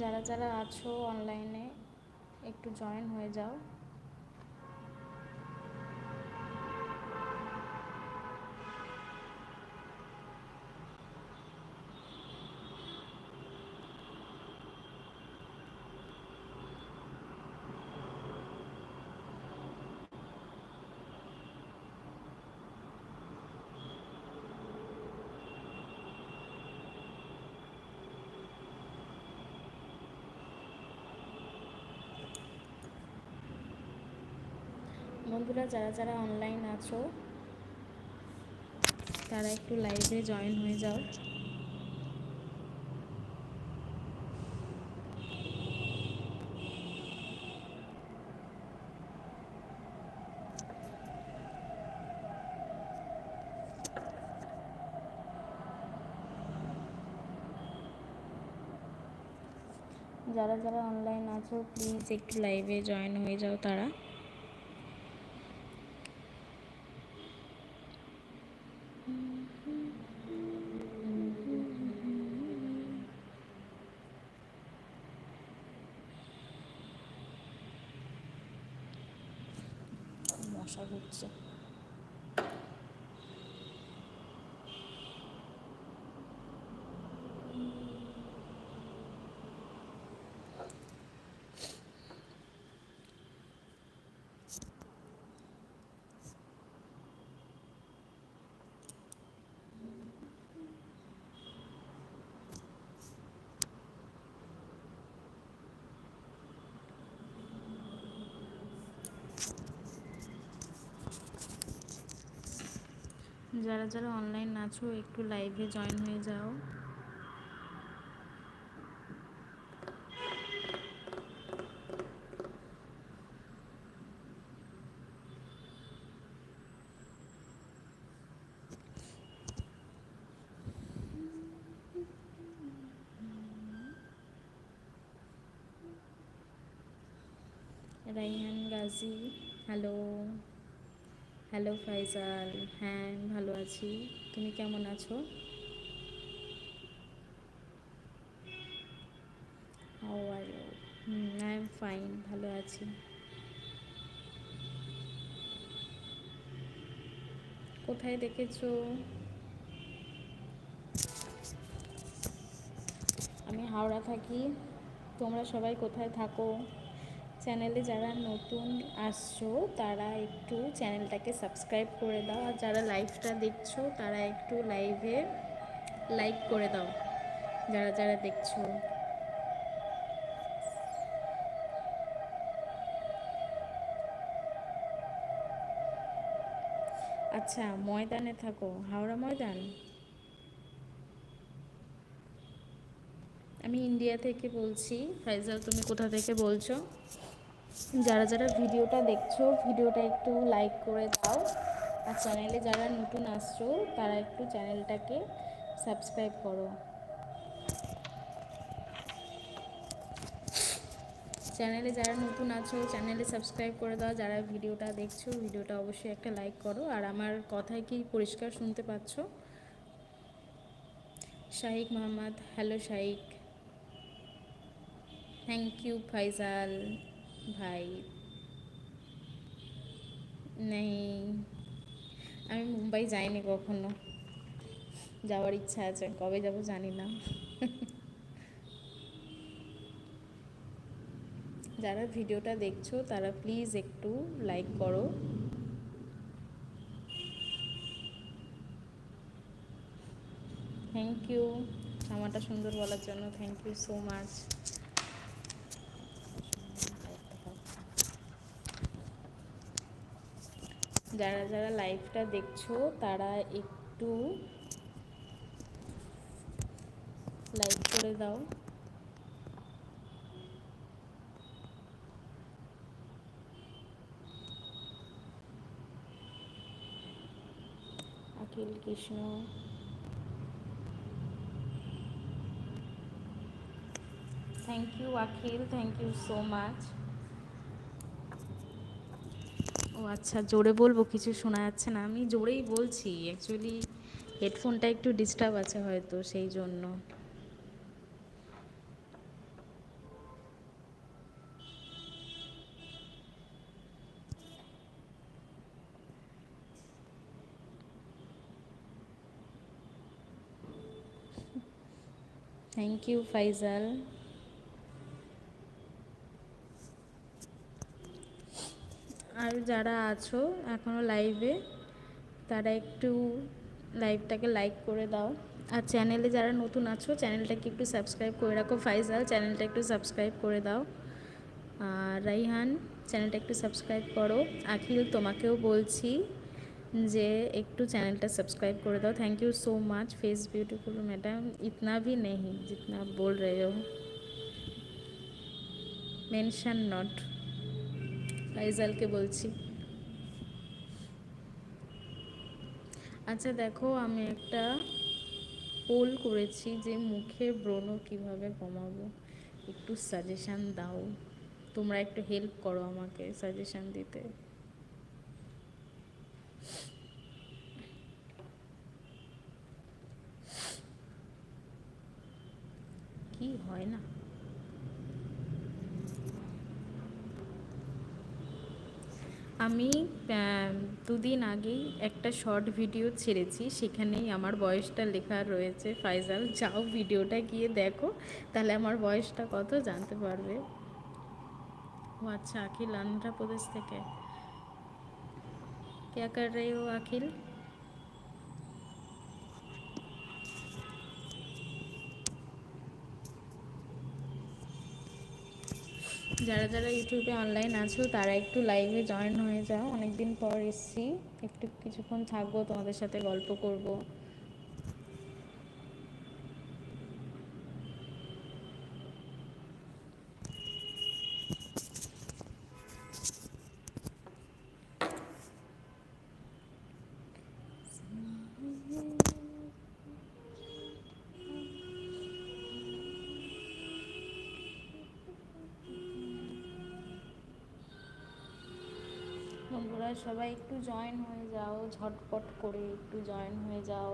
যারা যারা আছো অনলাইনে একটু জয়েন হয়ে যাও। বন্ধুরা, যারা যারা অনলাইন আছো, তারা একটু লাইভে জয়েন হয়ে যাও। যারা যারা অনলাইন আছো প্লিজ একটু লাইভে জয়েন হয়ে যাও তারা। 小胡子 যারা যারা অনলাইন আছো একটু লাইভে জয়েন হয়ে যাও। রাইহান গাজী হ্যালো হ্যালো ফাইজাল হ্যাঁ ভালো আছি। তুমি কেমন আছো? হাউ আর ফাইন ভালো আছি। কোথায় দেখেছ? আমি হাওড়া থাকি। তোমরা সবাই কোথায় থাকো? চ্যানেলে যারা নতুন আসছো, তারা একটু চ্যানেলটাকে সাবস্ক্রাইব করে দাও। আর যারা লাইভটা দেখছ, তারা একটু লাইভে লাইক করে দাও, যারা যারা দেখছ। আচ্ছা ময়দানে থাকো। হাওড়া ময়দান? আমি ইন্ডিয়া থেকে বলছি। ফাইজাল, তুমি কোথা থেকে বলছো? যারা যারা ভিডিওটা দেখছ, ভিডিওটা একটু লাইক করে দাও। আর চ্যানেলে যারা নতুন আসছো, তারা একটু চ্যানেলটাকে সাবস্ক্রাইব করো। চ্যানেলে যারা নতুন আছো চ্যানেলে সাবস্ক্রাইব করে দাও। যারা ভিডিওটা দেখছ, ভিডিওটা অবশ্যই একটা লাইক করো। আর আমার কথায় কি পরিষ্কার শুনতে পাচ্ছ? Shahik Mohammad hello Shahik. Thank you Faizal. ভাই। নেই। আমি মুম্বাই যাইনি কখনো। যাওয়ার ইচ্ছা আছে। কবে যাব জানি না। যারা ভিডিওটা দেখছ, তারা প্লিজ একটু লাইক করো। থ্যাংক ইউ আমাটা সুন্দর বলার জন্য থ্যাংক ইউ সো মাচ যারা যারা লাইভটা দেখছ, তারা একটু লাইক করে দাও। Akhil Krishna. Thank you Akhil thank you so much ও আচ্ছা জোরে বলব, কিছু শোনা যাচ্ছে না। আমি জোরেই বলছি অ্যাকচুয়ালি হেডফোনটা একটু ডিস্টার্ব আছে হয়তো, সেই জন্য। থ্যাংক ইউ ফাইজাল যারা আছো এখনও লাইভে তারা একটু লাইভটাকে লাইক করে দাও। আর চ্যানেলে যারা নতুন আছো চ্যানেলটাকে একটু সাবস্ক্রাইব করে রাখো, ফাইজাল চ্যানেলটা একটু সাবস্ক্রাইব করে দাও। আর রাইহান চ্যানেলটা একটু সাবস্ক্রাইব করো। আখিল, তোমাকেও বলছি যে একটু চ্যানেলটা সাবস্ক্রাইব করে দাও। Thank you so much face beautiful madam ইতনা ভি নেই জিতনা বল রে হো মেনশন নট ফাইজালকে বলছি। আচ্ছা দেখো, আমি একটা পোল করেছি যে মুখের ব্রণ কীভাবে কমাবো। একটু সাজেশান দাও। তোমরা একটু হেল্প করো আমাকে সাজেশান দিতে কি হয় না আমি আহ, দুদিন আগেই একটা শর্ট ভিডিও ছেড়েছি, সেখানেই আমার বয়সটা লেখা রয়েছে ফাইজাল। যাও ভিডিওটা গিয়ে দেখো, তাহলে আমার বয়সটা কত জানতে পারবে। ও আচ্ছা আখিল, আন্ধ্রপ্রদেশ থেকে। কে কার রে ও আখিল? যারা যারা ইউটিউবে অনলাইন আছো, তারা একটু লাইভে জয়েন হয়ে যাও। অনেকদিন পর এসছি। একটু কিছুক্ষণ থাকব, তোমাদের সাথে গল্প করব। সবাই একটু জয়েন হয়ে যাও ঝটপট করে একটু জয়েন হয়ে যাও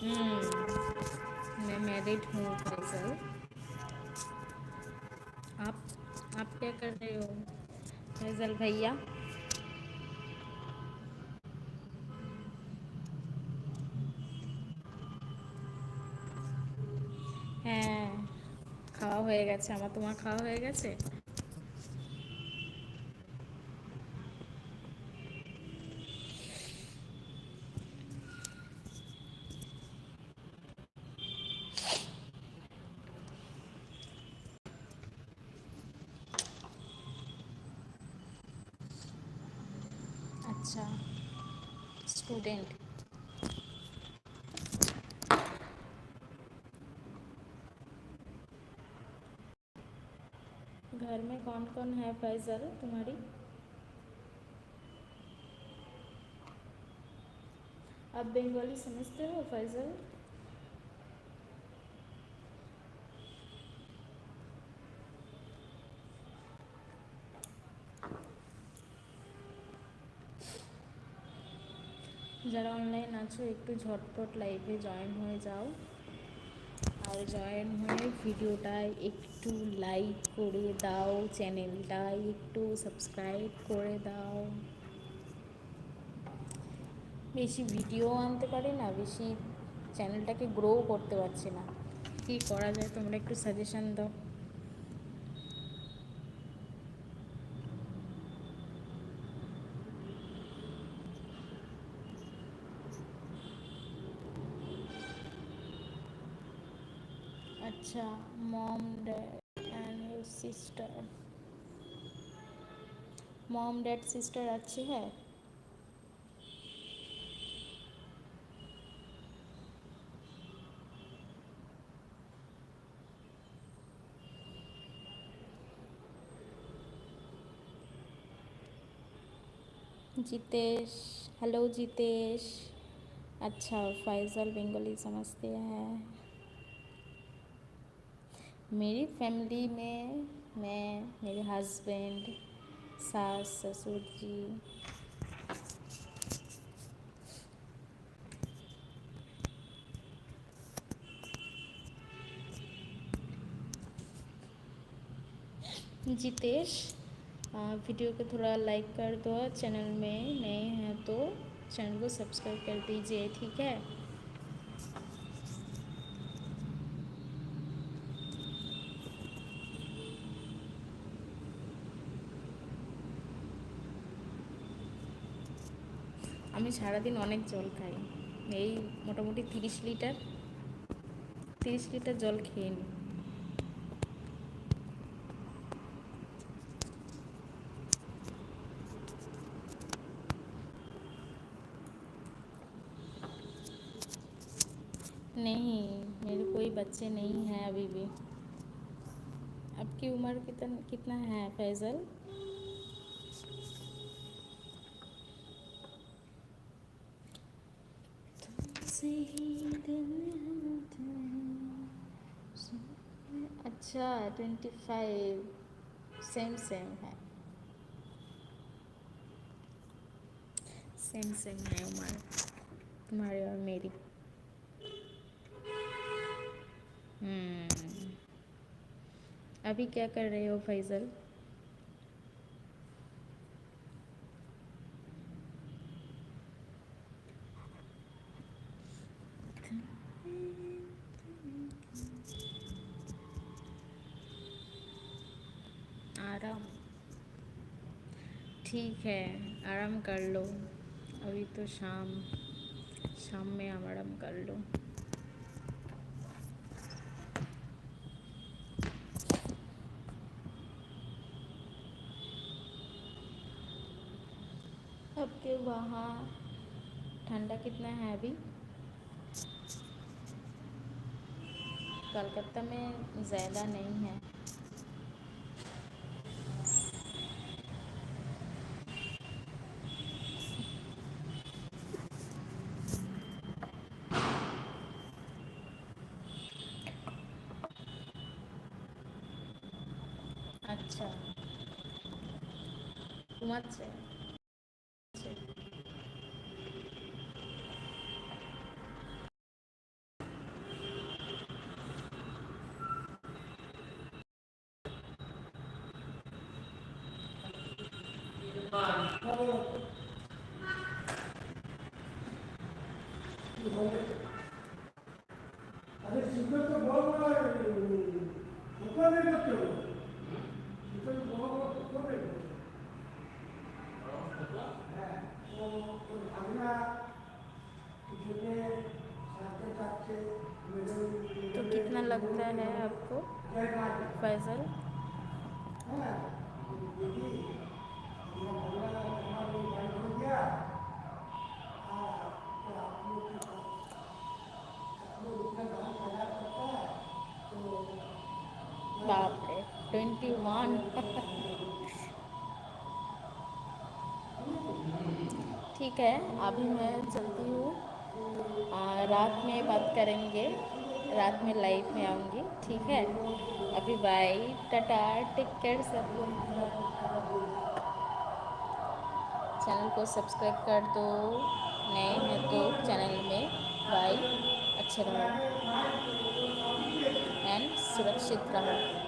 हम्म मैं मैरिड हूँ फैसल आप आप क्या कर रहे हो फैजल भैया হ্যাঁ খাওয়া হয়ে গেছে আমার তোমার খাওয়া হয়ে গেছে? घर में कौन कौन है फैजल तुम्हारी आप बंगाली समझते हो फैजल যারা অনলাইন আছো একটু ঝটপট লাইভে জয়েন হয়ে যাও আর জয়েন হয়ে ভিডিওটায় একটু লাইক করে দাও চ্যানেলটায় একটু সাবস্ক্রাইব করে দাও। বেশি ভিডিও আনতে পারি না, বেশি চ্যানেলটাকে গ্রো করতে পারছি না। কী করা যায় তোমরা একটু সাজেশান দাও। अच्छा mom dad and your sister mom dad sister अच्छी है जितेश हेलो जितेश अच्छा फैजल बंगाली समझते हैं मेरी फैमिली में मैं, मेरे हस्बैंड, सास, ससुर जी। जितेश वीडियो को थोड़ा लाइक कर दो, चैनल में नए हैं तो चैनल को सब्सक्राइब कर दीजिए, ठीक है? সারাদিন অনেক জল খাই এই মোটামুটি তিরিশ লিটার তিরিশ লিটার জল খেয়ে নিই नहीं मेरे कोई बच्चे नहीं हैं अभी भी आपकी उम्र कितना कितना है फैज़ल अच्छा ट्वेंटी फाइव सेम सेम है। सेम सेम है उम्र तुम्हारी और मेरी। हम्म। अभी क्या कर रहे हो फैज़ल आराम ठीक है, आराम कर लो। अभी तो शाम शाम में आराम कर लो। आपके वहाँ ठंडा कितना है अभी? कलकत्ता में ज़्यादा नहीं है। আচ্ছা। ঘুমাচ্ছে। আরে সুন্দর তো বড় বড় করতে হবে। तो बाप रे ट्वेंटी वन ठीक है, अभी मैं चलती हूँ। रात में बात करेंगे, रात में लाइव में आऊँगी, ठीक है? अभी बाय टाटा, टेक केयर सब। चैनल को सब्सक्राइब कर दो। नए हैं तो चैनल में बाय अच्छे रहो। एंड सुरक्षित रहो।